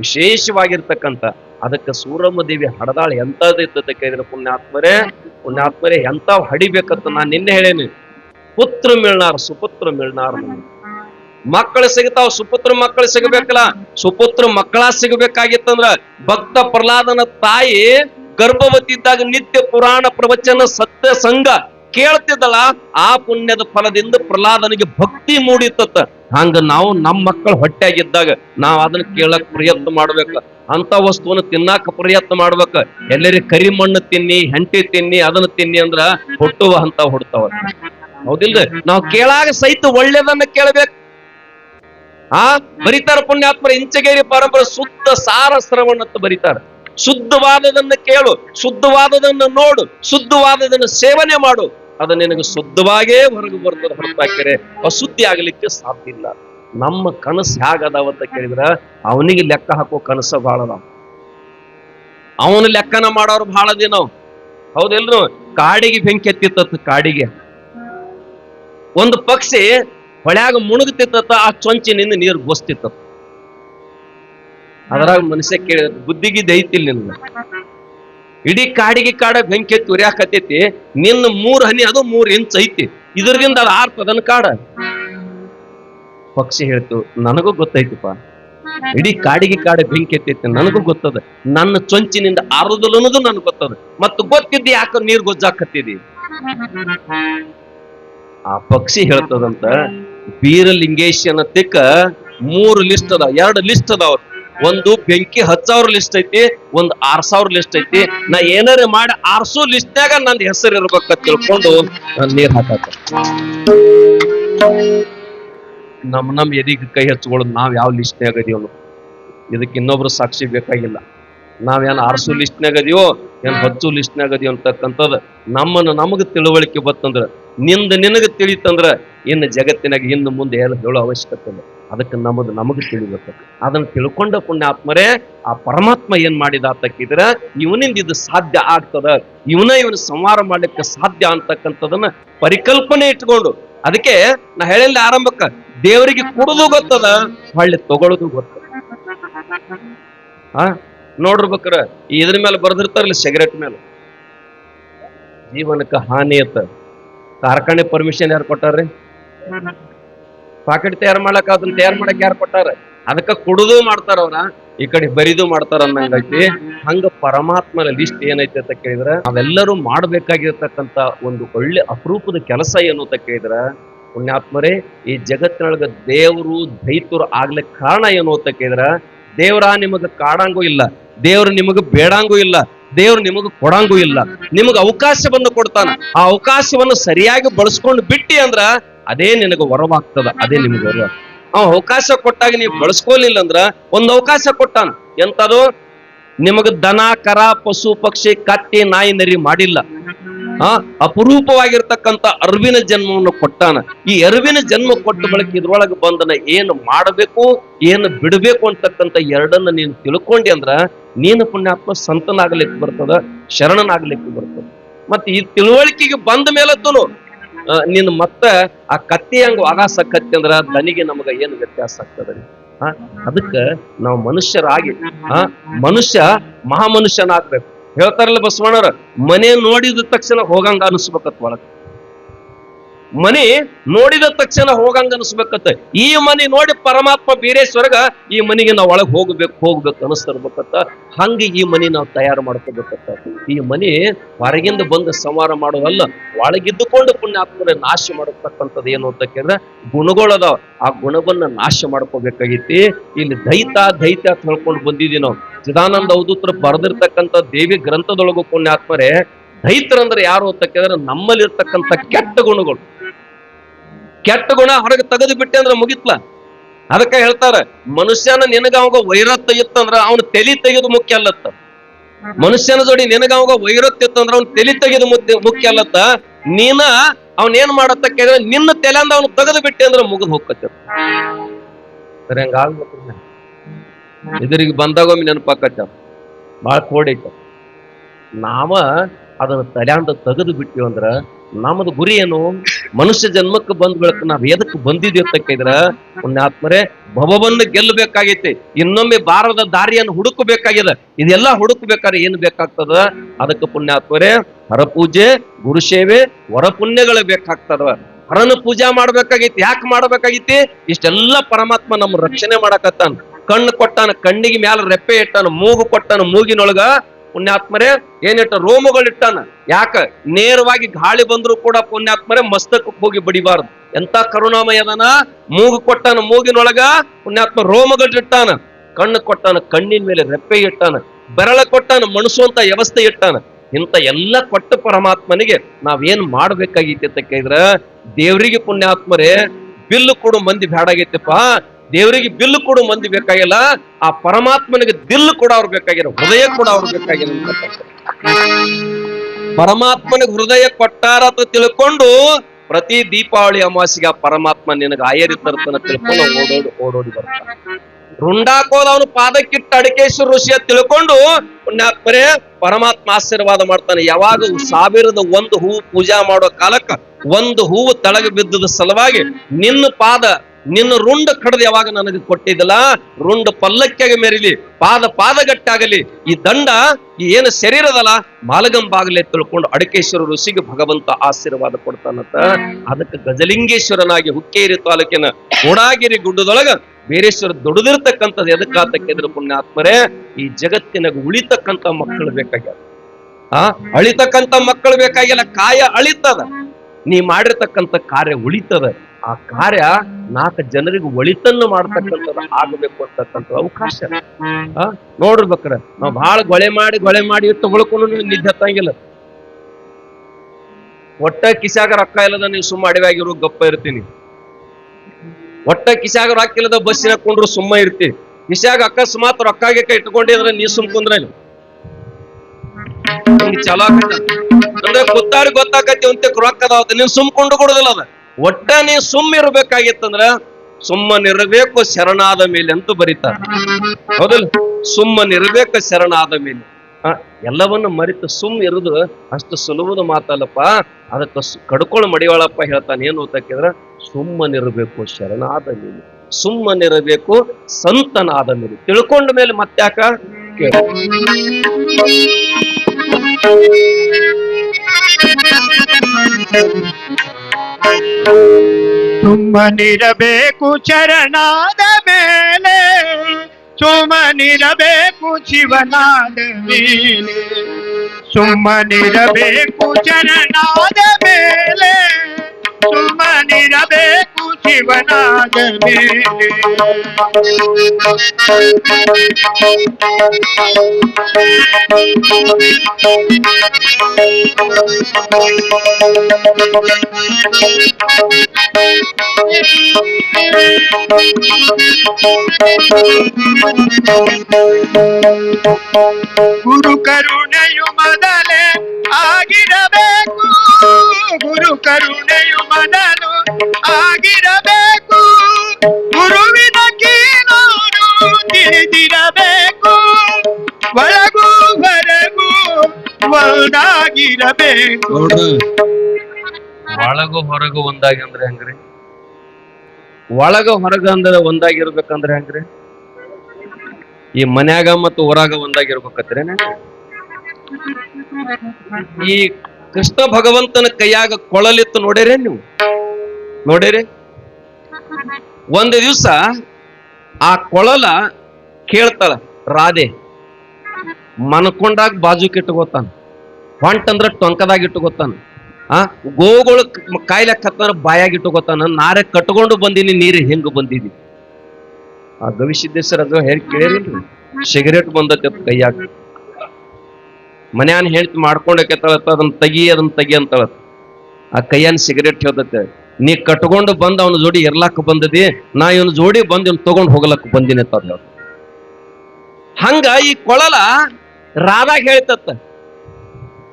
ವಿಶೇಷವಾಗಿರ್ತಕ್ಕಂಥ, ಅದಕ್ಕೆ ಸೂರಮ್ಮ ದೇವಿ ಹಡದಾಳ ಎಂಥದ್ದು ಕೇಳಿದ್ರೆ, ಪುಣ್ಯಾತ್ಮರೇ ಪುಣ್ಯಾತ್ಮರೇ ಎಂತಾವ್ ಹಡಿಬೇಕಂತ ನಾನು ನಿನ್ನೆ ಹೇಳೇನಿ. ಪುತ್ರ ಮಿಳ್ನಾರ, ಸುಪುತ್ರ ಮಿಳ್ನಾರ ಮಕ್ಕಳು ಸಿಗತಾವ, ಸುಪುತ್ರ ಮಕ್ಕಳು ಸಿಗಬೇಕಲ್ಲ. ಸುಪುತ್ರ ಮಕ್ಕಳ ಸಿಗಬೇಕಾಗಿತ್ತಂದ್ರ, ಭಕ್ತ ಪ್ರಹ್ಲಾದನ ತಾಯಿ ಗರ್ಭವತಿ ಇದ್ದಾಗ ನಿತ್ಯ ಪುರಾಣ ಪ್ರವಚನ ಸತ್ಯ ಸಂಘ ಕೇಳ್ತಿದ್ದಲ್ಲ, ಆ ಪುಣ್ಯದ ಫಲದಿಂದ ಪ್ರಹ್ಲಾದನಿಗೆ ಭಕ್ತಿ ಮೂಡಿತ್ತ ಹಂಗ ನಾವು ನಮ್ಮ ಮಕ್ಕಳು ಹೊಟ್ಟೆಯಾಗಿದ್ದಾಗ ನಾವ್ ಅದನ್ನ ಕೇಳಕ್ ಪ್ರಯತ್ನ ಮಾಡ್ಬೇಕ. ಅಂತ ವಸ್ತುವನ್ನ ತಿನ್ನಾಕ ಪ್ರಯತ್ನ ಮಾಡ್ಬೇಕ. ಎಲ್ಲರಿ ಕರಿ ಮಣ್ಣು ತಿನ್ನಿ, ಹೆಂಟಿ ತಿನ್ನಿ, ಅದನ್ನ ತಿನ್ನಿ ಅಂದ್ರ ಹುಟ್ಟುವ ಅಂತ ಹುಡ್ತಾವ. ಹೌದಿಲ್ರಿ? ನಾವು ಕೇಳಾಗ ಸಹಿತ ಒಳ್ಳೇದನ್ನ ಕೇಳ್ಬೇಕು. ಆ, ಬರೀತಾರ ಪುಣ್ಯಾತ್ಮರ, ಇಂಚಗೇರಿ ಪರಂಪರೆ, ಶುದ್ಧ ಸಾರ ಶ್ರವಣ ಅಂತ ಬರಿತಾರ. ಶುದ್ಧವಾದದನ್ನ ಕೇಳು, ಶುದ್ಧವಾದದನ್ನು ನೋಡು, ಶುದ್ಧವಾದದನ್ನು ಸೇವನೆ ಮಾಡು. ಅದು ನಿನಗೆ ಶುದ್ಧವಾಗೇ ಹೊರಗೆ ಬರ್ತದೆ ಹೊರತಾಕಿರೆ ಅಶುದ್ಧಿ ಆಗ್ಲಿಕ್ಕೆ ಸಾಧ್ಯ ಇಲ್ಲ. ನಮ್ಮ ಕನಸು ಹೇಗದಾವ ಅಂತ ಕೇಳಿದ್ರ, ಅವನಿಗೆ ಲೆಕ್ಕ ಹಾಕೋ ಕನಸ ಬಹಳ ಅದಾವ. ಅವನ ಲೆಕ್ಕನ ಮಾಡೋರು ಬಹಳ ದಿನ. ಹೌದಿಲ್ರು? ಕಾಡಿಗೆ ಬೆಂಕಿ ಎತ್ತಿತ್ತ ಕಾಡಿಗೆ. ಒಂದು ಪಕ್ಷಿ ಹೊಳ್ಯಾಗ ಮುಣುಗ್ತಿತ್ತ ಆ ಚೊಂಚಿನಿಂದ ನೀರು ಗೋಸ್ತಿತ್ತ ಅದ್ರಾಗ ಮನುಷ್ಯ ಕೇಳ ಬುದ್ಧಿಗೆ ದೈತಿಲ್ ನಿನ್ಗ. ಇಡೀ ಕಾಡಿಗೆ ಕಾಡ ಬೆಂಕಿ ತುರ್ಯಾಕತೈತಿ ನಿನ್ನ ಮೂರ್ ಹನಿ ಅದು ಮೂರ್ ಇಂಚ್ ಐತಿ. ಇದರಿಂದ ಅದು ಆರ್ತದನ್ ಕಾಡ. ಪಕ್ಷಿ ಹೇಳ್ತು, ನನಗೂ ಗೊತ್ತೈತಿಪ್ಪ ಇಡೀ ಕಾಡಿಗೆ ಕಾಡ ಬೆಂಕಿ ಎತ್ತೈತಿ ನನಗೂ ಗೊತ್ತದ. ನನ್ನ ಚೊಂಚಿನಿಂದ ಆರುದಿಲ್ಲ ಅನ್ನೋದು ನನಗೆ ಗೊತ್ತದ. ಮತ್ತು ಗೊತ್ತಿದ್ದಿ ಯಾಕ ನೀರ್ ಗೊಜ್ಜಾಕತ್ತಿದಿ? ಆ ಪಕ್ಷಿ ಹೇಳ್ತದಂತ ಬೀರಲಿಂಗೇಶನ ತಿಕ್ಕ ಮೂರು ಲಿಸ್ಟ್ ಅದ, ಎರಡು ಲಿಸ್ಟ್ ಅದಾವ ಒಂದು ಬೆಂಕಿ ಹತ್ತು ಸಾವಿರ ಲಿಸ್ಟ್ ಐತಿ, ಒಂದು ಆರ್ ಸಾವಿರ ಲಿಸ್ಟ್ ಐತಿ. ನಾ ಏನಾರ ಮಾಡಿ ಆರ್ಸೋ ಲಿಸ್ಟ್ನಾಗ ನಂದು ಹೆಸರು ಇರ್ಬೇಕ ತಿಳ್ಕೊಂಡು ನಾನು ನೀರ್ ಹಾಕ ನಮ್ ನಮ್ ಎದಿಗೆ ಕೈ ಹಚ್ಕೊಳ್ಳೋದು ನಾವ್ ಯಾವ ಲಿಸ್ಟ್ನಾಗ ಅದೀವನು ಇದಕ್ಕೆ ಇನ್ನೊಬ್ರು ಸಾಕ್ಷಿ ಬೇಕಾಗಿಲ್ಲ. ನಾವೇನು ಆರ್ಸು ಲಿಸ್ಟ್ನಾಗ ಅದೀವೋ ಏನ್ ಹಚ್ಚು ಲಿಸ್ಟ್ನಾಗ ಅದೀವ ಅಂತಕ್ಕಂಥದ್ದು ನಮ್ಮನ್ನು ನಮಗೆ ತಿಳುವಳಿಕೆ ಬತ್ತಂದ್ರ, ನಿಂದ ನಿನಗೆ ತಿಳಿತಂದ್ರ ಇನ್ನು ಜಗತ್ತಿನಾಗ ಇನ್ನು ಮುಂದೆ ಏನು ಹೇಳೋ ಅವಶ್ಯಕತೆ ಇಲ್ಲ. ಅದಕ್ಕೆ ನಮ್ಮದು ನಮಗೆ ತಿಳಿಬೇಕು ಅದನ್ನು ತಿಳ್ಕೊಂಡ ಪುಣ್ಯಾತ್ಮರೇ ಆ ಪರಮಾತ್ಮ ಏನ್ ಮಾಡಿದ ಅಂತಕ್ಕಿದ್ರ ಇವನಿಂದ ಇದು ಸಾಧ್ಯ ಆಗ್ತದ. ಇವನ ಇವನ ಸಂಹಾರ ಮಾಡ್ಲಿಕ್ಕೆ ಸಾಧ್ಯ ಅಂತಕ್ಕಂಥದನ್ನ ಪರಿಕಲ್ಪನೆ ಇಟ್ಕೊಂಡು ಅದಕ್ಕೆ ನಾ ಹೇಳಿಲ್ಲ ಆರಂಭಕ್ಕ ದೇವರಿಗೆ ಕುಡುದು ಗೊತ್ತದ, ಹೊಳ್ಳಿ ತಗೊಳ್ಳೋದು ಗೊತ್ತದ. ಆ? ನೋಡಿರ್ಬೇಕ್ರ ಇದ್ರ ಮೇಲೆ ಬರ್ದಿರ್ತಾರಲ್ಲ ಸಿಗರೇಟ್ ಮೇಲೆ. ಜೀವನಕ್ಕೆ ಹಾನಿ ಅತ್ತ ಕಾರ್ಖಾನೆ ಪರ್ಮಿಷನ್ ಯಾರು ಕೊಟ್ಟಾರ್ರಿ? ಪಾಕೆಟ್ ತಯಾರು ಮಾಡಕ್ ಅದನ್ನ ತಯಾರು ಮಾಡಕ್ ಯಾರು ಕೊಟ್ಟಾರ? ಅದಕ್ಕ ಕುಡುದು ಮಾಡ್ತಾರ ಅವ್ರ. ಈ ಕಡೆ ಬರಿದು ಮಾಡ್ತಾರ ಅನ್ನಂಗೈತಿ ಹಂಗ ಪರಮಾತ್ಮನ ಲಿಸ್ಟ್ ಏನೈತಿ ಅಂತ ಕೇಳಿದ್ರ, ನಾವೆಲ್ಲರೂ ಮಾಡ್ಬೇಕಾಗಿರ್ತಕ್ಕಂತ ಒಂದು ಒಳ್ಳೆ ಅಪರೂಪದ ಕೆಲಸ ಏನು ಅಂತ ಕೇಳಿದ್ರ, ಪುಣ್ಯಾತ್ಮರೇ, ಈ ಜಗತ್ತಿನೊಳಗ ದೇವರು ದೈತರು ಆಗ್ಲಿಕ್ಕೆ ಕಾರಣ ಏನು ಅಂತ ಕೇಳಿದ್ರ, ದೇವರ ನಿಮಗ ಕಾಡಂಗೂ ಇಲ್ಲ, ದೇವ್ರು ನಿಮಗ ಬೇಡಂಗೂ ಇಲ್ಲ, ದೇವ್ರು ನಿಮಗ ಕೊಡಂಗೂ ಇಲ್ಲ, ನಿಮಗ ಅವಕಾಶವನ್ನು ಕೊಡ್ತಾನ. ಆ ಅವಕಾಶವನ್ನು ಸರಿಯಾಗಿ ಬಳಸ್ಕೊಂಡು ಬಿಟ್ಟಿ ಅಂದ್ರ ಅದೇ ನಿನಗೆ ವರವಾಗ್ತದ, ಅದೇ ನಿಮ್ಗೆ ವರ ಅವ ಅವಕಾಶ ಕೊಟ್ಟಾಗ ನೀವು ಬಳಸ್ಕೊಲಿಲ್ಲ ಅಂದ್ರ ಒಂದು ಅವಕಾಶ ಕೊಟ್ಟಾನ. ಎಂತದು? ನಿಮಗ ದನ, ಕರ, ಪಶು, ಪಕ್ಷಿ ಕಟ್ಟಿ ನಾಯಿ, ನರಿ ಮಾಡಿಲ್ಲ. ಆ ಅಪರೂಪವಾಗಿರ್ತಕ್ಕಂಥ ಅರಿವಿನ ಜನ್ಮವನ್ನು ಕೊಟ್ಟಾನ. ಈ ಅರಿವಿನ ಜನ್ಮ ಕೊಟ್ಟ ಬಳಿಕ ಇದ್ರೊಳಗೆ ಬಂದನ ಏನು ಮಾಡಬೇಕು, ಏನು ಬಿಡಬೇಕು ಅಂತಕ್ಕಂಥ ಎರಡನ್ನ ನೀನು ತಿಳ್ಕೊಂಡಿ ಅಂದ್ರ ನೀನು ಪುಣ್ಯಾತ್ಮ ಸಂತನಾಗ್ಲಿಕ್ಕೆ ಬರ್ತದ, ಶರಣನಾಗ್ಲಿಕ್ಕೆ ಬರ್ತದ. ಮತ್ತೆ ಈ ತಿಳುವಳಿಕೆಗೆ ಬಂದ ಮೇಲತ್ತನು ನೀನು ಮತ್ತ ಆ ಕತ್ತಿ ಹಂಗ ವಾಗಾಸಕ್ಕತ್ತಿ ಅಂದ್ರ ದನಿಗೆ ನಮಗ ಏನು ವ್ಯತ್ಯಾಸ ಆಗ್ತದ ಹಾ ಅದಕ್ಕ ನಾವು ಮನುಷ್ಯರಾಗಿ, ಆ, ಮನುಷ್ಯ ಮಹಾಮನುಷ್ಯನಾಗ್ಬೇಕು. ಹೇಳ್ತಾರಲ್ಲ ಬಸವಣ್ಣವ್ರ, ಮನೆ ನೋಡಿದ ತಕ್ಷಣ ಹೋಗಂಗ ಅನಿಸ್ಬೇಕತ್ ಒಳಗ. ಮನೆ ನೋಡಿದ ತಕ್ಷಣ ಹೋಗಂಗ ಅನಿಸ್ಬೇಕತ್ತ ಈ ಮನಿ ನೋಡಿ ಪರಮಾತ್ಮ ಬೀರೇಶ್ವರಗ ಈ ಮನಿಗೆ ನಾವು ಒಳಗ್ ಹೋಗ್ಬೇಕು ಹೋಗ್ಬೇಕು ಅನಿಸ್ತಿರ್ಬೇಕತ್ತ ಹಂಗೆ ಈ ಮನಿ ನಾವು ತಯಾರು ಮಾಡ್ಕೋಬೇಕತ್ತ ಈ ಮನಿ ಹೊರಗಿಂದ ಬಂದು ಸಂವಾರ ಮಾಡೋದಲ್ಲ, ಒಳಗಿದ್ದುಕೊಂಡು ಪುಣ್ಯಾತ್ಮನ ನಾಶ ಮಾಡತಕ್ಕಂಥದ್ದು ಏನು ಅಂತ ಕೇಳಿದ್ರೆ ಗುಣಗಳದಾವ ಆ ಗುಣವನ್ನ ನಾಶ ಮಾಡ್ಕೋಬೇಕಾಗೈತಿ. ಇಲ್ಲಿ ದೈತ ದೈತ ಅಂತ ಹೇಳ್ಕೊಂಡು ಬಂದಿದ್ದೀವಿ ನಾವು. ಚಿದಾನಂದ ಅವಧೂತ್ರ ಬರೆದಿರ್ತಕ್ಕಂಥ ದೇವಿ ಗ್ರಂಥದೊಳಗು ಪುಣ್ಯಾತ್ಮರೇ, ದೈತರಂದ್ರೆ ಯಾರು ಅಂತ ಕೇಳಿದ್ರೆ ನಮ್ಮಲ್ಲಿರ್ತಕ್ಕಂಥ ಕೆಟ್ಟ ಗುಣಗಳು. ಕೆಟ್ಟ ಗುಣ ಹೊರಗೆ ತೆಗೆದು ಬಿಟ್ಟೆ ಅಂದ್ರೆ ಮುಗಿತ್ಲ? ಅದಕ್ಕೆ ಹೇಳ್ತಾರ, ಮನುಷ್ಯನ ನಿನಗ ಅವಾಗ ವೈರತ್ವ ಇತ್ತಂದ್ರ ಅವನು ತಲಿ ತೆಗೆದು ಮುಖ್ಯ ಅಲ್ಲತ್ತ. ಮನುಷ್ಯನ ಜೋಡಿ ನಿನಗ ಅವಾಗ ವೈರತ್ವ ಇತ್ತಂದ್ರ ಅವ್ನ ತಲಿ ತೆಗೆದು ಮುಖ್ಯ ಅಲ್ಲತ್ತ. ನೀನ ಅವನ್ ಏನ್ ಮಾಡತ್ತ ಕೇಳಿದ್ರೆ, ನಿನ್ನ ತಲೆಂದ ಅವನು ತೆಗೆದು ಬಿಟ್ಟೆ ಅಂದ್ರೆ ಮುಗಿದು ಹೋಗ್ಕತ್ತ ಸರಿ ಬಂದಾಗ ಒಮ್ಮೆ ನೆನಪಾಕತ್ತ ಬಾಳ ಕೋಡೈತ ನಾವ ಅದನ್ನ ತಲ್ಯಾಂದ ತೆಗೆದು ಬಿಟ್ಟಿವಿ ಅಂದ್ರೆ ನಮ್ಮದು ಗುರಿ ಏನು? ಮನುಷ್ಯ ಜನ್ಮಕ್ಕೆ ಬಂದ್ ಬೆಳಕ ನಾವು ಎದಕ್ಕೆ ಬಂದಿದ್ವಿ ಅಂತ ಕೇಳಿದ್ರ? ಪುಣ್ಯಾತ್ಮರೇ, ಭವವನ್ನು ಗೆಲ್ಲಬೇಕಾಗೈತಿ. ಇನ್ನೊಮ್ಮೆ ಬಾರದ ದಾರಿಯನ್ನು ಹುಡುಕಬೇಕಾಗಿದೆ ಇದೆಲ್ಲ ಹುಡುಕಬೇಕಾದ್ರೆ ಏನು ಬೇಕಾಗ್ತದ? ಅದಕ್ಕೆ ಪುಣ್ಯಾತ್ಮರೇ, ಹರಪೂಜೆ, ಗುರು ಸೇವೆ, ವರ ಪುಣ್ಯಗಳು ಬೇಕಾಗ್ತದ. ಹರನ ಪೂಜಾ ಮಾಡ್ಬೇಕಾಗೈತಿ. ಯಾಕೆ ಮಾಡ್ಬೇಕಾಗೈತಿ? ಇಷ್ಟೆಲ್ಲ ಪರಮಾತ್ಮ ನಮ್ಮ ರಕ್ಷಣೆ ಮಾಡಕತ್ತಾನ. ಕಣ್ಣು ಕೊಟ್ಟಾನ, ಕಣ್ಣಿಗೆ ಮ್ಯಾಲ ರೆಪ್ಪೆ ಇಟ್ಟಾನ, ಮೂಗು ಕೊಟ್ಟಾನ, ಮೂಗಿನೊಳಗ ಪುಣ್ಯಾತ್ಮರೇ, ಏನಿಟ್ಟ ರೋಮಗಳಿಟ್ಟಾನ? ಯಾಕ? ನೇರವಾಗಿ ಗಾಳಿ ಬಂದ್ರು ಕೂಡ ಪುಣ್ಯಾತ್ಮರೇ ಮಸ್ತಕಕ್ಕೆ ಹೋಗಿ ಬಡಿಬಾರದು. ಎಂತ ಕರುಣಾಮಯದನ ಮೂಗು ಕೊಟ್ಟಾನ ಮೂಗಿನೊಳಗ, ಪುಣ್ಯಾತ್ಮ ರೋಮಗಳಿಟ್ಟಾನ. ಕಣ್ಣು ಕೊಟ್ಟಾನ ಕಣ್ಣಿನ ಮೇಲೆ ರೆಪ್ಪೆ ಇಟ್ಟಾನ. ಬೆರಳ ಕೊಟ್ಟಾನ ಮಣಸುವಂತ ವ್ಯವಸ್ಥೆ ಇಟ್ಟಾನ. ಇಂಥ ಎಲ್ಲ ಕೊಟ್ಟ ಪರಮಾತ್ಮನಿಗೆ ನಾವೇನ್ ಮಾಡ್ಬೇಕಾಗೈತಿ ಅಂತ ಕೇಳಿದ್ರ, ದೇವರಿಗೆ ಪುಣ್ಯಾತ್ಮರೇ, ಬಿಲ್ಲು ಕೊಡು ಮಂದಿ ಬ್ಯಾಡಾಗೈತಿಪ್ಪ. ದೇವರಿಗೆ ಬಿಲ್ ಕೊಡು ಮಂದಿ ಬೇಕಾಗಿಲ್ಲ, ಆ ಪರಮಾತ್ಮನಿಗೆ ದಿಲ್ ಕೂಡ ಅವ್ರು ಬೇಕಾಗಿರೋ, ಹೃದಯ ಕೂಡ ಅವ್ರು ಬೇಕಾಗಿಲ್ಲ ಪರಮಾತ್ಮನಿಗೆ ಹೃದಯ ಕೊಟ್ಟಾರ ಅಂತ ತಿಳ್ಕೊಂಡು ಪ್ರತಿ ದೀಪಾವಳಿ ಅಮಾಸಿಗೆ ಪರಮಾತ್ಮ ನಿನಗೆ ಆಯರಿ ತರ್ತನ ತಿಳ್ಕೊಂಡು ಓಡೋಡಿ ಓಡೋಡಿ ಬರ್ತಾನೆ. ರುಂಡಾಕೋದ ಅವನು ಪಾದಕ್ಕಿಟ್ಟ ಅಡಿಕೇಶ್ವರ ಋಷಿಯ ತಿಳ್ಕೊಂಡು ಪುಣ್ಯಾತ್ಮರೇ ಪರಮಾತ್ಮ ಆಶೀರ್ವಾದ ಮಾಡ್ತಾನೆ. ಯಾವಾಗ ಸಾವಿರದ ಒಂದು ಹೂವು ಪೂಜಾ ಮಾಡೋ ಕಾಲಕ್ಕ ಒಂದು ಹೂವು ತಳಗ ಬಿದ್ದದ ಸಲುವಾಗಿ ನಿನ್ನ ಪಾದ ನಿನ್ನ ರುಂಡ ಕಡದ ಯಾವಾಗ ನನಗೆ ಕೊಟ್ಟಿದ್ದಲ್ಲ? ರುಂಡ ಪಲ್ಲಕ್ಕಿಗೆ ಮೆರಿಲಿ, ಪಾದ ಪಾದಗಟ್ಟಾಗಲಿ. ಈ ದಂಡ ಈ ಏನು ಶರೀರದಲ್ಲ ಮಾಲಗಂಬಾಗಲೇ ತಿಳ್ಕೊಂಡು ಅಡಕೇಶ್ವರ ಋಷಿಗೆ ಭಗವಂತ ಆಶೀರ್ವಾದ ಕೊಡ್ತಾನಂತ. ಅದಕ್ಕೆ ಗಜಲಿಂಗೇಶ್ವರನಾಗಿ ಹುಕ್ಕೇರಿ ತಾಲೂಕಿನ ಕೋಡಾಗಿರಿ ಗುಡ್ಡದೊಳಗ ಬೇರೇಶ್ವರ ದೊಡ್ಡದಿರ್ತಕ್ಕಂಥದ್ದು ಎದಕ್ಕಾತ ಕೆದ್ರ ಪುಣ್ಯಾತ್ಮರೇ, ಈ ಜಗತ್ತಿನಾಗ ಉಳಿತಕ್ಕಂಥ ಮಕ್ಕಳು ಬೇಕಾಗ್ಯದ ಆ, ಅಳಿತಕ್ಕಂಥ ಮಕ್ಕಳು ಬೇಕಾಗಿಲ್ಲ ಕಾಯ ಅಳಿತದ. ನೀ ಮಾಡಿರ್ತಕ್ಕಂಥ ಕಾರ್ಯ ಉಳಿತದ. ಆ ಕಾರ್ಯ ನಾಲ್ಕು ಜನರಿಗೆ ಒಳಿತನ್ನು ಮಾಡ್ತಕ್ಕಂಥದ್ದು ಆಗಬೇಕು ಅಂತಕ್ಕಂಥ ಅವಕಾಶ. ಆ ನಾವು ನಾವ್ ಬಹಳ ಗೊಳೆ ಮಾಡಿ ಗೊಳೆ ಮಾಡಿ ತಗೊಳ್ಕೊಂಡು ನಿದ್ದೆ ಹತ್ತಂಗಿಲ್ಲ. ಒಟ್ಟ ಕಿಸಾಗ ರೊಕ್ಕ ಇಲ್ಲದ ನೀವು ಸುಮ್ಮ ಅಡವಾಗಿರೋ ಗಪ್ಪ ಇರ್ತೀನಿ. ಒಟ್ಟ ಕಿಸಾಗ ರೊಕ್ಕ ಇಲ್ಲದ ಬಸ್ಸಿನ ಹಾಕೊಂಡ್ರು ಸುಮ್ಮ ಇರ್ತೀನಿ ಕಿಸಾಗ ಅಕಸ್ಮಾತ್ ರೊಕ್ಕ ಗಿಕ್ಕ ಇಟ್ಕೊಂಡಿದ್ರೆ ನೀ ಸುಮ್ ಕುಂದ್ರೆ ಚಲೋ ಅಂದ್ರೆ ಗೊತ್ತಾಡಿ ಗೊತ್ತಾಕತಿ ಅಂತ ರೊಕ್ಕ ಅದಾವತ್ತ ನೀನ್ ಸುಮ್ ಕೊಂಡು ಕೊಡುದಿಲ್ಲ ಅದ. ಒಟ್ಟ ನೀ ಸುಮ್ಮಿರ್ಬೇಕಾಗಿತ್ತಂದ್ರ ಸುಮ್ಮನಿರಬೇಕು ಶರಣಾದ ಮೇಲೆ ಅಂತ ಬರೀತಾರೆ. ಹೌದಲ್ಲ? ಸುಮ್ಮನಿರಬೇಕು ಶರಣಾದ ಮೇಲೆ. ಎಲ್ಲವನ್ನು ಮರಿತು ಸುಮ್ ಇರುದು ಅಷ್ಟು ಸುಲಭದ ಮಾತಲ್ಲಪ್ಪ. ಅದಕ್ಕೆ ಕಡ್ಕೊಳ್ ಮಡಿವಾಳಪ್ಪ ಹೇಳ್ತಾನೆ, ಏನು ಅಂತಕ್ಕಿದ್ರ ಸುಮ್ಮನಿರಬೇಕು ಶರಣಾದ ಮೇಲೆ. ಸುಮ್ಮನಿರಬೇಕು ಸಂತನಾದ ಮೇಲೆ. ತಿಳ್ಕೊಂಡ ಮೇಲೆ ಮತ್ತಾಕ ಕೇಳು. ಸುಮ್ಮನಿರಬೇಕು ಚರಣಾದ ಮೇಲೆ ಸುಮ್ಮನಿರಬೇಕು ಶಿವನಾದ ಮೇಲೆ ಸುಮ್ಮನಿರಬೇಕು ಚರಣಾದ ಮೇಲೆ ಸುಮ್ಮನಿರಬೇಕು ಶಿವನಾದ ಮೇಲೆ ಗುರು ಕರುಣೆಯು ಮೊದಲೇ ಆಗಿರಬೇಕು ಗುರು ಕರುಣೆಯು ಮೊದಲು ಆಗಿರಬೇಕು. ಗುರುವಿನ ಕೀಳೋರು ತಿಳಿದಿರಬೇಕು. ಒಳಗೂ ಹೊರಗೂ ಒಂದಾಗಿರಬೇಕು ಒಳಗು ಹೊರಗು ಒಂದಾಗಿ ಅಂದ್ರೆ ಹೆಂಗ್ರಿ? ಒಳಗ ಹೊರಗ ಅಂದ್ರೆ ಒಂದಾಗಿರ್ಬೇಕಂದ್ರೆ ಹೆಂಗ್ರಿ? ಈ ಮನ್ಯಾಗ ಮತ್ತು ಹೊರಗ ಒಂದಾಗಿರ್ಬೇಕತ್ರಿ ಈ ಕೃಷ್ಣ ಭಗವಂತನ ಕೈಯಾಗ ಕೊಳಲಿತ್ತು ನೋಡೇರೆ ನೀವು? ನೋಡಿರಿ? ಒಂದು ದಿವಸ ಆ ಕೊಳಲ ಕೇಳ್ತಾಳ, ರಾಧೆ, ಮನ್ಕೊಂಡಾಗ ಬಾಜುಕ್ ಇಟ್ಕೋತಾನ, ಹೊಂಟಂದ್ರ ಟೊಂಕದಾಗ ಇಟ್ಕೋತಾನ, ಆ, ಗೋಗಳು ಕಾಯಿಲೆ ಕತ್ತಂದ್ರ ಬಾಯಾಗಿ ಇಟ್ಕೋತಾನ, ನಾರೆ ಕಟ್ಕೊಂಡು ಬಂದೀನಿ, ನೀರು ಹೆಂಗ್ ಬಂದಿದಿ ಆ ಗವಿಸಿದ್ದೇಶ್ವರ ಅದು ಹೇಳಿ ಕೇಳಿರಿಲ್ರಿ ಸಿಗರೇಟ್ ಬಂದತ್ತೆ ಕೈಯಾಗ. ಮನ್ಯಾನ ಹೇಳ್ತಿ ಮಾಡ್ಕೊಂಡಕತ್ತಳತ್ತ ಅದನ್ನ ತೆಗಿ ಅದನ್ನ ತೆಗಿ ಅಂತಳ ಆ ಕೈಯನ್ ಸಿಗರೇಟ್ ಹೇಳ್ದತ್ತೆ ನೀ ಕಟ್ಕೊಂಡು ಬಂದ ಅವನ ಜೋಡಿ ಇರ್ಲಾಕ ಬಂದದಿ, ನಾ ಇವನ ಜೋಡಿ ಬಂದ್ ಇವ್ನ ತಗೊಂಡ್ ಹೋಗ್ಲಕ್ ಬಂದಿನಿ ಅಂತ. ಹಂಗ ಈ ಕೊಳಲ ರಾಧಾಗ ಹೇಳ್ತತ್ತ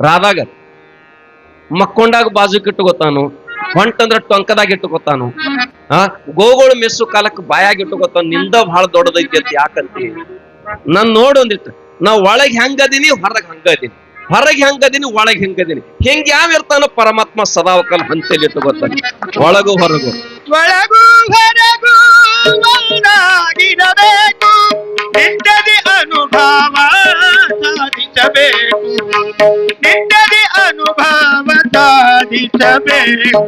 ರಾಧಾಗ, ಮಕ್ಕೊಂಡಾಗ ಬಾಜುಕ್ ಇಟ್ಟುಕೊತಾನು ಹೊಂಟಂದ್ರ ಟೊಂಕದಾಗ ಇಟ್ಟುಕೊತಾನು ಆ, ಗೋಗಳು ಮೆಸ್ಸು ಕಾಲಕ್ಕೆ ಬಾಯಾಗ ಇಟ್ಟುಕೊತಾನು ನಿಂದ ಬಹಳ ದೊಡ್ಡದೈತಿ ಅಂತ ಯಾಕಂತಿ? ನನ್ನ ನೋಡು ಒಂದಿತ್ತು. ನಾ ಒಳಗೆ ಹೆಂಗದೀನಿ ಹೊರಗೆ ಹಂಗದೀನಿ ಹೊರಗೆ ಹೆಂಗದೀನಿ ಒಳಗೆ ಹೆಂಗದೀನಿ ಹೆಂಗ್ ಯಾವ ಇರ್ತಾನೋ ಪರಮಾತ್ಮ ಸದಾವಕಾಲ ಹಂತಲ್ಲಿ ತಗೋತಾನೆ ಒಳಗು ಹೊರಗು. ಒಳಗೂ ಹೊರಗು ಒಂದಾಗಿರಬೇಕು. ನಿಟ್ಟದಿ ಅನುಭವ ಸಾಧಿಸಬೇಕು. ನಿಟ್ಟದಿ ಅನುಭವ ಸಾಧಿಸಬೇಕು.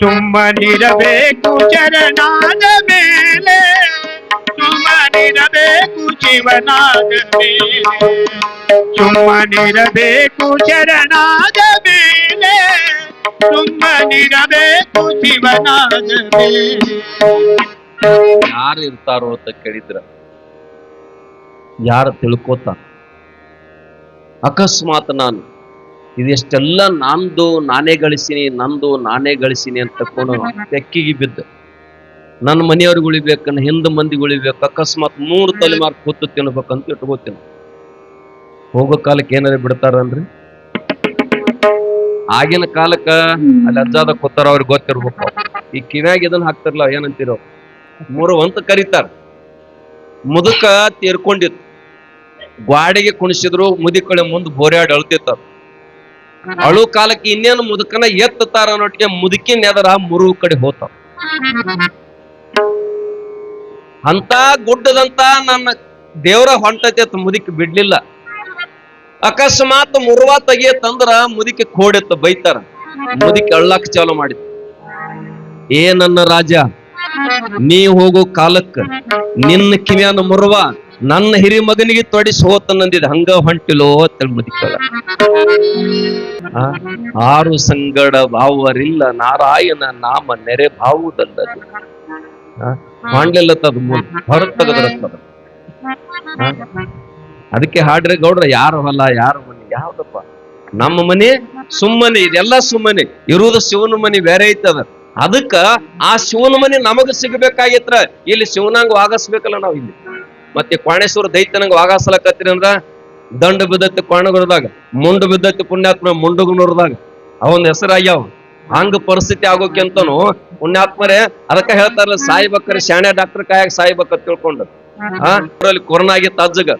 ಸುಮ್ಮನಿರಬೇಕು ಚರಣಾದ ಮೇಲೆ. ಸುಮ್ಮನಿರಬೇಕು ಶಿವನಾದ ಮೇಲೆ ಸುಮ್ಮನಿರಬೇಕು ಶರಣಾದ ಮೇಲೆ ಸುಮ್ಮನಿರಬೇಕು ಶಿವನಾದ ಮೇಲೆ ಯಾರು ಇರ್ತಾರೋ ಅಂತ ಕೇಳಿದ್ರ? ಯಾರು ತಿಳ್ಕೋತಾರ ಅಕಸ್ಮಾತ್ ನಾನು ಇದೆಷ್ಟೆಲ್ಲ ನಂದು ನಾನೇ ಗಳಿಸಿನಿ, ನಂದು, ನಾನೇ ಗಳಿಸಿನಿ ಅಂತ ತಕೊಂಡು ತೆಕ್ಕಿಗೆ ಬಿದ್ದು. ನನ್ನ ಮನೆಯವ್ರಿಗೆ ಉಳಿಬೇಕು ಹಿಂದೆ ಮಂದಿಗೆ ಉಳಿಬೇಕು, ಅಕಸ್ಮಾತ್ ಮೂರು ತಲೆಮಾರು ಕೂತು ತಿನ್ಬೇಕಂತ ಇಟ್ಕೋತೀನಿ. ಹೋಗೋ ಕಾಲಕ್ಕೆ ಏನಾರ ಬಿಡ್ತಾರನ್ರಿ ಆಗಿನ ಕಾಲಕ್ಕ ಅಲ್ಲಿ ಅಜ್ಜಾದ ಕೂತಾರ, ಅವ್ರಿಗೆ ಗೊತ್ತಿರ್ಬೇಕು. ಈ ಕಿವ್ಯಾಗ ಇದನ್ನ ಹಾಕ್ತಿರ್ಲ, ಏನಂತಿರೋ. ಮೂರು ಅಂತ ಕರೀತಾರ. ಮುದುಕ ತೀರ್ಕೊಂಡಿತ್ತು ಗ್ವಾಡಿಗೆ ಕುಣಿಸಿದ್ರು ಮುದಿಕಳೆ ಮುಂದೆ ಬೋರ್ಯಾಡ್ ಅಳ್ತಿತ್ತಾರ ಅಳು ಕಾಲಕ್ಕೆ ಇನ್ನೇನು ಮುದುಕನ ಎತ್ತತಾರ ಅನ್ನೋಟಿಗೆ ಮುದುಕಿನ ಎದರ ಮುರು ಕಡೆ ಹೋತಾವ. ಅಂತ ಗುಡ್ಡದಂತ ನನ್ನ ದೇವರ ಹೊಂಟತೆ ಮುದುಕಿ ಬಿಡ್ಲಿಲ್ಲ. ಅಕಸ್ಮಾತ್ ಮುರುವ ತೆಗಿಯತ್ತಂದ್ರ ಮುದುಕಿ ಕೋಡೆತ್ತ ಬೈತಾರ. ಮುದುಕಿ ಅಳ್ಳಾಕ್ ಚಾಲು ಮಾಡಿತ್ತು ಏ ನನ್ನ ರಾಜ ನೀ ಹೋಗೋ ಕಾಲಕ್ಕ ನಿನ್ನ ಕಿವಿಯನ್ನ ಮುರುವ ನನ್ನ ಹಿರಿ ಮಗನಿಗೆ ತೊಡಿಸಿ ಹೋತನಂದಿದ ಹಂಗ ಹೊಂಟಿಲೋ ಅಂತೇಳಿ ಮುದಿಕಳ ಆ, ಆರು ಸಂಗಡ ಭಾವರಿಲ್ಲ. ನಾರಾಯಣ ನಾಮ ನೆರೆ ಭಾವುದಲ್ಲದು. ಮಾಡ್ಲಿಲ್ಲ ತದ ಹೊರಗೆ ಅದಕ್ಕೆ ಹಾಡ್ರಿ ಗೌಡ್ರ ಯಾರು ಹೊಲ ಯಾರು ಮನೆ ಯಾವ್ದಪ್ಪ? ನಮ್ಮ ಮನೆ ಸುಮ್ಮನೆ ಇದೆಲ್ಲ ಸುಮ್ಮನೆ. ಇರುವುದು ಶಿವನ ಮನೆ ಬೇರೆ ಐತದ. ಅದಕ್ಕ ಆ ಶಿವನ ಮನೆ ನಮಗ ಸಿಗಬೇಕಾಗಿತ್ರ ಇಲ್ಲಿ ಶಿವನಂಗ ವಾಗಸ್ಬೇಕಲ್ಲ ನಾವು ಇಲ್ಲಿ. ಮತ್ತೆ ಕ್ವಾಣೇಶ್ವರ ದೈತ್ಯನಂಗ ವಾಗಸಲಕತ್ರಿ ಅಂದ್ರ ದಂಡ ಬಿದ್ದತ್ತಿ ಕ್ವಾಣಗುರದಾಗ ಮುಂಡು ಬಿದ್ದತ್ತಿ ಪುಣ್ಯಾತ್ಮ ಮುಂಡುಗುನೂರದಾಗ. ಅವನ್ ಹೆಸರಾಗ್ಯಾವ. ಹಂಗ ಪರಿಸ್ಥಿತಿ ಆಗೋಕ್ಕಿಂತನು ಪುಣ್ಯಾತ್ಮರೇ ಅದಕ್ಕ ಹೇಳ್ತಾರಲ್ಲ ಸಾಯ್ಬೇಕ್ರೆ ಶಾಣೆ ಡಾಕ್ಟರ್ ಕಾಯಾಗ ಸಾಯ್ಬೇಕ ತಿಳ್ಕೊಂಡು ಆ ಅಲ್ಲಿ ಕೊರೋನಾ ಆಗಿತ್ತು ಅಜ್ಜಗ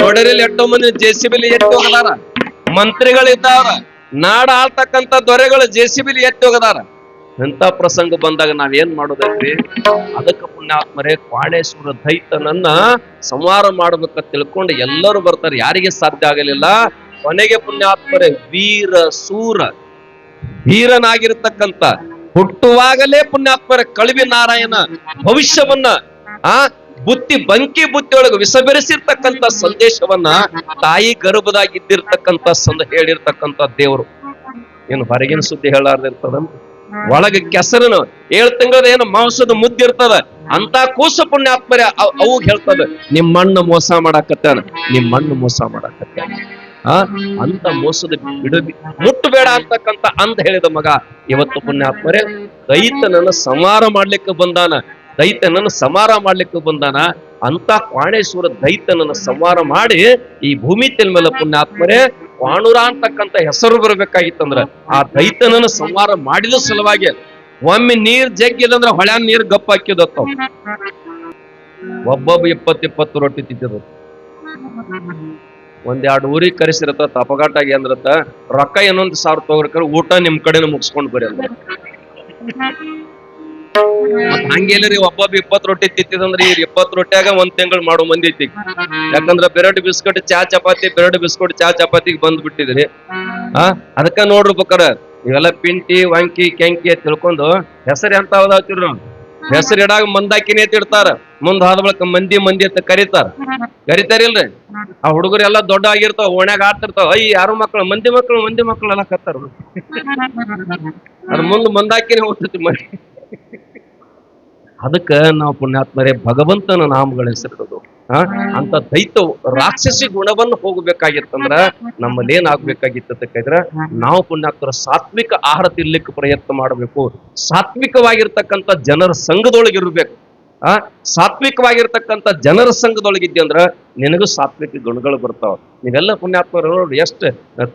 ನೋಡಿರಿ ಇಲ್ಲಿ ಎಷ್ಟೋ ಮಂದಿ ಜೆ ಸಿ ಬಿಲಿ ಎತ್ತಿ ಹೋಗದಾರ. ಮಂತ್ರಿಗಳಿದ್ದಾರ ನಾಡ ಆಳ್ತಕ್ಕಂತ ದೊರೆಗಳು ಜೆ ಸಿ ಬಿಲಿ ಎತ್ತಿ ಹೋಗದಾರ. ಎಂತ ಪ್ರಸಂಗ ಬಂದಾಗ ನಾವೇನ್ ಮಾಡೋದೈತಿ ಅದಕ್ಕೆ ಪುಣ್ಯಾತ್ಮರೇ ಕ್ವಾಳೇಶ್ವರ ದೈತನನ್ನ ಸಂಹಾರ ಮಾಡ್ಬೇಕ ತಿಳ್ಕೊಂಡು ಎಲ್ಲರೂ ಬರ್ತಾರೆ. ಯಾರಿಗೆ ಸಾಧ್ಯ ಆಗಲಿಲ್ಲ? ಕೊನೆಗೆ ಪುಣ್ಯಾತ್ಮರೇ ವೀರ ಸೂರ ವೀರನಾಗಿರ್ತಕ್ಕಂತ ಹುಟ್ಟುವಾಗಲೇ ಪುಣ್ಯಾತ್ಮರ ಕಳವಿ ನಾರಾಯಣ ಭವಿಷ್ಯವನ್ನ, ಆ, ಬುತ್ತಿ ಬಂಕಿ ಬುತ್ತಿಯೊಳಗೆ ವಿಸಬೆರೆಸಿರ್ತಕ್ಕಂತ ಸಂದೇಶವನ್ನ ತಾಯಿ ಗರ್ಭದಾಗಿ ಇದ್ದಿರ್ತಕ್ಕಂತ ಸಂದ ಹೇಳಿರ್ತಕ್ಕಂತ ದೇವರು. ಏನು ಹೊರಗಿನ ಸುದ್ದಿ ಹೇಳಾರ್ದಿರ್ತದ ಒಳಗ ಕೆಸರನು ಏಳು ತಿಂಗಳದ ಏನು ಮಾಂಸದ ಮುದ್ದಿರ್ತದ ಅಂತ ಕೂಸ ಪುಣ್ಯಾತ್ಮರ ಅವು ಹೇಳ್ತದ ನಿಮ್ಮಣ್ಣ ಮೋಸ ಮಾಡಾಕತ್ತಾನ? ನಿಮ್ಮಣ್ಣ ಮೋಸ ಮಾಡಾಕತ್ತಾನ? ಅಂತ ಮೋಸದ ಬಿಡ ಮುಟ್ಟಬೇಡ ಅಂತಕ್ಕಂತ ಅಂತ ಹೇಳಿದ ಮಗ. ಇವತ್ತು ಪುಣ್ಯಾತ್ಮರೇ ದೈತನನ್ನ ಸಂಹಾರ ಮಾಡ್ಲಿಕ್ಕೆ ಬಂದಾನ. ದೈತನನ್ನು ಸಂಹಾರ ಮಾಡ್ಲಿಕ್ಕೆ ಬಂದಾನ. ಅಂತ ಕ್ವಾಣೇಶ್ವರ ದೈತನನ್ನ ಸಂಹಾರ ಮಾಡಿ ಈ ಭೂಮಿ ಮೇಲೆ ಪುಣ್ಯಾತ್ಮರೇ ಕ್ವಾಣುರ ಅಂತಕ್ಕಂತ ಹೆಸರು ಬರ್ಬೇಕಾಗಿತ್ತಂದ್ರ ಆ ದೈತನನ್ನ ಸಂಹಾರ ಮಾಡಿದ ಸಲುವಾಗಿ ಒಮ್ಮೆ ನೀರ್ ಜಗ್ಗಿದಂದ್ರ ಹೊಳ್ಯಾನ ನೀರ್ ಗಪ್ಪ ಹಾಕಿದತ್ತ ಒಬ್ಬೊಬ್ಬ ಇಪ್ಪತ್ತಿಪ್ಪತ್ತು ರೊಟ್ಟಿ ತಿಂತಿದ್ರು ಒಂದೆರಡು ಊರಿಗೆ ಕರೆಸಿರತ್ತ ಆಗಿ ಅಂದ್ರತ್ತ, ರೊಕ್ಕ ಇನ್ನೊಂದ್ ಸಾವಿರ ತಗೋರ್ಕರ ಊಟ ನಿಮ್ ಕಡೆನ ಮುಗಿಸ್ಕೊಂಡ್ ಬರ್ರಿ ಅಂದ್ರ. ಮತ್ ಒಬ್ಬ ಇಪ್ಪತ್ ರೊಟ್ಟಿ ತಿತ್ತಿದಂದ್ರ ಈ ಇಪ್ಪತ್ ರೊಟ್ಯಾಗ ಒಂದ್ ತಿಂಗಳು ಮಾಡೋ ಮಂದಿ ಐತಿ. ಯಾಕಂದ್ರ ಬೆರಡ್ ಬಿಸ್ಕಟ್, ಚಾ ಚಪಾತಿ, ಬೆರಡ್ ಬಿಸ್ಕಟ್, ಚಾ ಚಪಾತಿಗೆ ಬಂದ್ ಬಿಟ್ಟಿದ್ರಿ. ಆ, ಅದಕ್ಕ ನೋಡ್ರಿ ಬೇಕಾರ ಇವೆಲ್ಲ ಪಿಂಟಿ, ವಂಕಿ, ಕೆಂಕಿ ತಿಳ್ಕೊಂಡು ಹೆಸರು ಎಂತ ಹೌದಾತಿರ್ ನಾವು ಹೆಸರು ಇಡಾಗ ಮಂದಾಕಿನೇ ಅಂತ ಇಡ್ತಾರ. ಮುಂದ್ ಆದ ಬಳಿಕ ಮಂದಿ ಮಂದಿ ಅಂತ ಕರೀತಾರ. ಕರಿತಾರಿಲ್ರಿ? ಆ ಹುಡುಗರೆಲ್ಲ ದೊಡ್ಡ ಆಗಿರ್ತಾವ, ಓಣ್ಯಾಗ ಆಡ್ತಿರ್ತಾವ. ಅಯ್ಯ, ಯಾರು ಮಕ್ಕಳು ಮಂದಿ ಮಕ್ಕಳು ಮಂದಿ ಮಕ್ಳು ಎಲ್ಲ ಕತ್ತಾರ ಅದ್ ಮುಂದ್ ಮಂದಾಕಿನೇ ಹೋಗ್ತೈತಿ ಮನೆ ಅದಕ್ಕ ನಾವು ಪುಣ್ಯಾತ್ಮರೇ ಭಗವಂತನ ನಾಮಗಳ ಹೆಸರಿಡೋದು. ಅಂತ ದೈತ ರಾಕ್ಷಸಿ ಗುಣವನ್ನು ಹೋಗಬೇಕಾಗಿತ್ತಂದ್ರ ನಮ್ಮಲ್ಲಿ ಏನಾಗ್ಬೇಕಾಗಿತ್ತು ನಾವು ಪುಣ್ಯಾತ್ಮರ ಸಾತ್ವಿಕ ಆಹಾರ ತಿನ್ಲಿಕ್ಕೆ ಪ್ರಯತ್ನ ಮಾಡಬೇಕು. ಸಾತ್ವಿಕವಾಗಿರ್ತಕ್ಕಂಥ ಜನರ ಸಂಘದೊಳಗಿರ್ಬೇಕು ಆ, ಸಾತ್ವಿಕವಾಗಿರ್ತಕ್ಕಂಥ ಜನರ ಸಂಘದೊಳಗಿದ್ದೆ ನಿನಗೂ ಸಾತ್ವಿಕ ಗುಣಗಳು ಬರ್ತಾವ. ನೀವೆಲ್ಲ ಪುಣ್ಯಾತ್ಮರು ನೋಡಿ ಎಷ್ಟು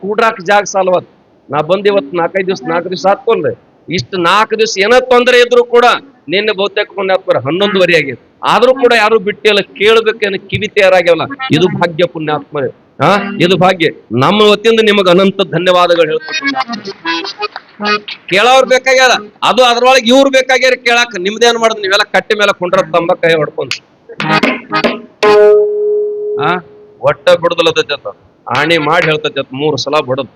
ಕೂಡ್ರಾಕ್ ಜಾಗ ಸಾಲವತ್. ನಾ ಬಂದ್ ಇವತ್ತು ನಾಲ್ಕೈದು ದಿವ್ಸ, ನಾಲ್ಕು ದಿವಸ ಹಾಕೊಂಡ್ರೆ ಇಷ್ಟು ನಾಲ್ಕು ದಿವಸ ಏನೋ ತೊಂದರೆ ಇದ್ರು ಕೂಡ ನಿನ್ನೆ ಬಹುತೇಕ ಪುಣ್ಯಾತ್ಮರ ಹನ್ನೊಂದುವರೆ ಆಗಿದೆ ಆದ್ರೂ ಕೂಡ ಯಾರು ಬಿಟ್ಟಿಲ್ಲ ಕೇಳ್ಬೇಕೇನು ಕಿವಿ ತಯಾರಾಗ್ಯವಲ್ಲ ಇದು ಭಾಗ್ಯ ಪುಣ್ಯಾತ್ಮ ಹಾ ಇದು ಭಾಗ್ಯ. ನಮ್ಮ ವತಿಯಿಂದ ನಿಮಗೆ ಅನಂತ ಧನ್ಯವಾದಗಳು ಹೇಳ್ತೀನಿ ಕೇಳೋರ್ ಬೇಕಾಗ್ಯಾರ ಅದು ಅದ್ರೊಳಗೆ ಇವ್ರು ಬೇಕಾಗ್ಯಾರ ಕೇಳಾಕ. ನಿಮ್ದೇನ್ ಮಾಡುದು? ನೀವೆಲ್ಲ ಕಟ್ಟಿ ಮೇಲೆ ಕುಂಡ್ರ ತಂಬ ಕೈ ಹೊಡ್ಕೊಂಡ್. ಹಾ ಒಟ್ಟ ಬಿಡುದಲ್ಲ ಜತ. ಆಣಿ ಮಾಡಿ ಹೇಳ್ತೈತೆ ಮೂರು ಸಲ ಬಿಡದು.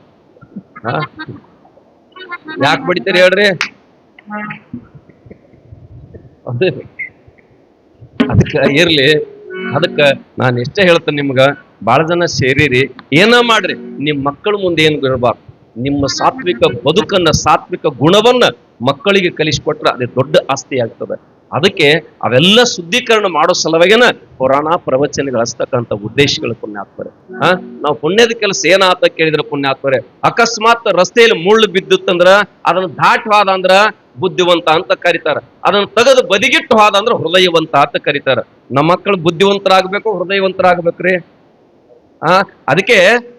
ಹಾ ಯಾಕೆ ಬಿಡ್ತೀರಿ ಹೇಳ್ರಿ? ಅದೇ. ಅದಕ್ಕ ಇರ್ಲಿ. ಅದಕ್ಕ ನಾನು ಎಷ್ಟೇ ಹೇಳ್ತೇನೆ ನಿಮ್ಗ, ಬಾಳ ಜನ ಸೇರಿರಿ. ಏನ ಮಾಡ್ರಿ? ನಿಮ್ಮ ಮಕ್ಕಳ ಮುಂದೆ ಏನು ಇರಬಾರ್ದು? ನಿಮ್ಮ ಸಾತ್ವಿಕ ಬದುಕನ್ನ, ಸಾತ್ವಿಕ ಗುಣವನ್ನ ಮಕ್ಕಳಿಗೆ ಕಲಿಸಿಕೊಟ್ರೆ ಅದೇ ದೊಡ್ಡ ಆಸ್ತಿ ಆಗ್ತದೆ. ಅದಕ್ಕೆ ಅವೆಲ್ಲ ಶುದ್ಧೀಕರಣ ಮಾಡೋ ಸಲುವಾಗಿನ ಪುರಾಣ ಪ್ರವಚನಗಳು ಹಚ್ತಕ್ಕಂಥ ಉದ್ದೇಶಗಳು ಪುಣ್ಯಾತ್ಮರೆ ಹಾ ನಾವು ಪುಣ್ಯದ ಕೆಲಸ ಏನಾತ ಕೇಳಿದ್ರೆ ಪುಣ್ಯಾತ್ಮರೆ ಅಕಸ್ಮಾತ್ ರಸ್ತೆಯಲ್ಲಿ ಮುಳ್ಳು ಬಿದ್ದಿತ್ತಂದ್ರ, ಅದನ್ನ ದಾಟವಾದ ಅಂದ್ರ ಬುದ್ಧಿವಂತ ಅಂತ ಕರೀತಾರ. ಅದನ್ನ ತೆಗೆದು ಬದಿಗಿಟ್ಟು ಹಾದ ಅಂದ್ರೆ ಹೃದಯವಂತ ಅಂತ ಕರೀತಾರ. ನಮ್ಮ ಮಕ್ಕಳು ಬುದ್ಧಿವಂತರಾಗಬೇಕು, ಹೃದಯವಂತರಾಗಬೇಕ್ರಿ. ಆ, ಅದಕ್ಕೆ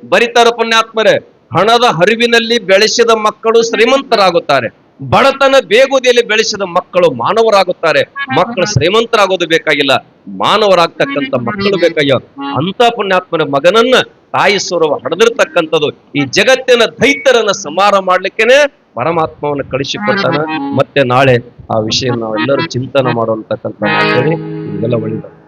ಬರಿತಾರ ಪುಣ್ಯಾತ್ಮರೇ, ಹಣದ ಹರಿವಿನಲ್ಲಿ ಬೆಳೆಸಿದ ಮಕ್ಕಳು ಶ್ರೀಮಂತರಾಗುತ್ತಾರೆ. ಬಡತನ ಬೇಗುದಿಯಲ್ಲಿ ಬೆಳೆಸಿದ ಮಕ್ಕಳು ಮಾನವರಾಗುತ್ತಾರೆ. ಮಕ್ಕಳು ಶ್ರೀಮಂತರಾಗೋದು ಬೇಕಾಗಿಲ್ಲ ಮಾನವರಾಗ್ತಕ್ಕಂತ ಮಕ್ಕಳು ಬೇಕಾಗ್ಯಾವ ಅಂತ ಪುಣ್ಯಾತ್ಮನ ಮಗನನ್ನ ತಾಯಿ ಸ್ವರವ ಹಡದಿರ್ತಕ್ಕಂಥದ್ದು ಈ ಜಗತ್ತಿನ ದೈತ್ಯರನ್ನ ಸಂಹಾರ ಮಾಡ್ಲಿಕ್ಕೇನೆ ಪರಮಾತ್ಮವನ್ನು ಕಳಿಸಿಕೊಟ್ಟಾನ. ಮತ್ತೆ ನಾಳೆ ಆ ವಿಷಯ ನಾವೆಲ್ಲರೂ ಚಿಂತನೆ ಮಾಡುವಂತಕ್ಕಂಥ ಹೇಳಿ ಇದೆಲ್ಲ ಒಳ್ಳೆಯದು.